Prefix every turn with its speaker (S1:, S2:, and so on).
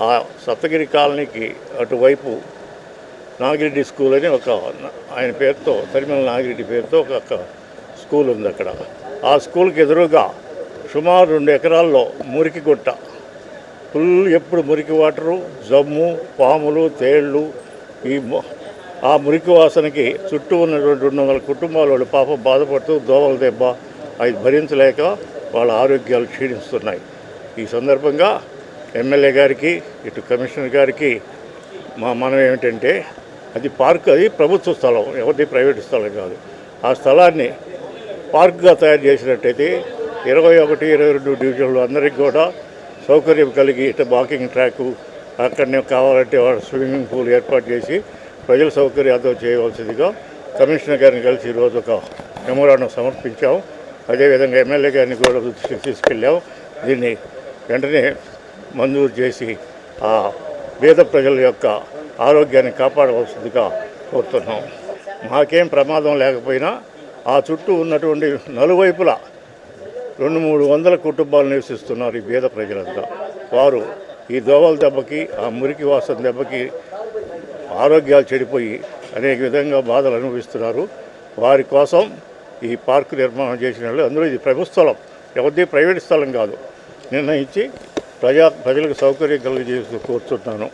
S1: ఆ సప్తగిరి కాలనీకి అటువైపు నాగిరెడ్డి స్కూల్ అని ఒక ఆయన పేరుతో తరిమల నాగిరెడ్డి పేరుతో ఒక స్కూల్ ఉంది అక్కడ. ఆ స్కూల్కి ఎదురుగా సుమారు రెండు ఎకరాల్లో మురికి గుట్ట. ఫుల్ ఎప్పుడు మురికి వాటరు జమ్ము పాములు తేళ్ళు ఈ ము- ఆ మురికి వాసనకి చుట్టూ ఉన్నటువంటి రెండు వందల కుటుంబాల వాళ్ళు పాపం బాధపడుతూ దోవల దెబ్బ అవి భరించలేక వాళ్ళ ఆరోగ్యాలు క్షీణిస్తున్నాయి. ఈ సందర్భంగా ఎమ్మెల్యే గారికి ఇటు కమిషనర్ గారికి మా మనం ఏమిటంటే అది పార్క్ అది ప్రభుత్వ స్థలం ఎవరిది ప్రైవేట్ స్థలం కాదు. ఆ స్థలాన్ని పార్క్గా తయారు చేసినట్టయితే ఇరవై ఒకటి ఇరవై రెండు డివిజన్లు అందరికీ కూడా సౌకర్యం కలిగి ఇటు వాకింగ్ ట్రాక్ అక్కడనే కావాలంటే వాడు స్విమ్మింగ్ పూల్ ఏర్పాటు చేసి ప్రజల సౌకర్యాలతో చేయవలసిందిగా కమిషనర్ గారిని కలిసి ఈరోజు ఒక మెమోరాండం సమర్పించాం. అదేవిధంగా ఎమ్మెల్యే గారిని కూడా తీసుకెళ్ళాము తీసుకెళ్ళాం. దీన్ని వెంటనే మంజూరు చేసి ఆ పేద ప్రజల యొక్క ఆరోగ్యాన్ని కాపాడవలసిందిగా కోరుతున్నాం. మాకేం ప్రమాదం లేకపోయినా ఆ చుట్టూ ఉన్నటువంటి నలువైపులా రెండు మూడు వందల కుటుంబాలు నివసిస్తున్నారు ఈ పేద ప్రజలంతా. వారు ఈ దోవల దెబ్బకి ఆ మురికి వాసన దెబ్బకి ఆరోగ్యాలు చెడిపోయి అనేక విధంగా బాధలు అనుభవిస్తున్నారు. వారి కోసం ఈ పార్కు నిర్మాణం చేసిన వాళ్ళు అందులో ఇది ప్రభుత్వ స్థలం ఎవరిది ప్రైవేట్ స్థలం కాదు. నిర్ణయించి ప్రజా ప్రజలకు సౌకర్యం కలిగజేస్తూ కోరుతున్నాను